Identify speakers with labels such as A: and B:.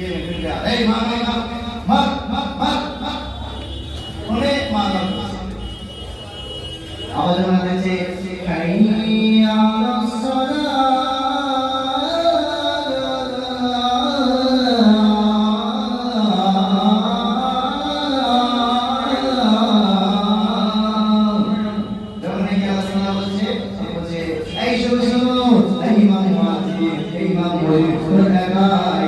A: এই মা এই